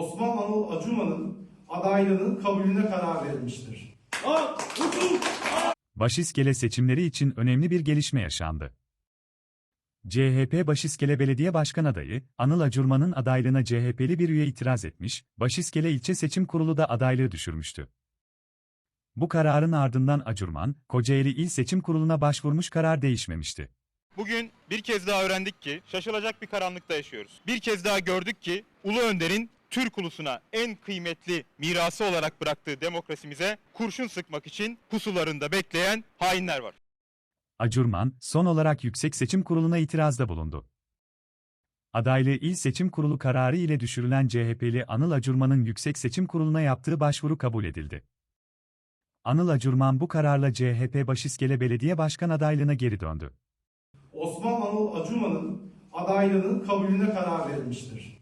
Osman Anıl Acuman'ın adaylığının kabulüne karar verilmiştir. Başiskele seçimleri için önemli bir gelişme yaşandı. CHP Başiskele Belediye Başkan adayı, Anıl Acurman'ın adaylığına CHP'li bir üye itiraz etmiş, Başiskele İlçe Seçim Kurulu da adaylığı düşürmüştü. Bu kararın ardından Acurman, Kocaeli İl Seçim Kurulu'na başvurmuş karar değişmemişti. Bugün bir kez daha öğrendik ki şaşılacak bir karanlıkta yaşıyoruz. Bir kez daha gördük ki Ulu Önder'in Türk ulusuna en kıymetli mirası olarak bıraktığı demokrasimize kurşun sıkmak için pusularında bekleyen hainler var. Acurman, son olarak Yüksek Seçim Kurulu'na itirazda bulundu. Adaylığı İl Seçim Kurulu kararı ile düşürülen CHP'li Anıl Acurman'ın Yüksek Seçim Kurulu'na yaptığı başvuru kabul edildi. Anıl Acurman bu kararla CHP Başiskele Belediye Başkan adaylığına geri döndü. Osman Anıl Acuman'ın adaylığının kabulüne karar verilmiştir.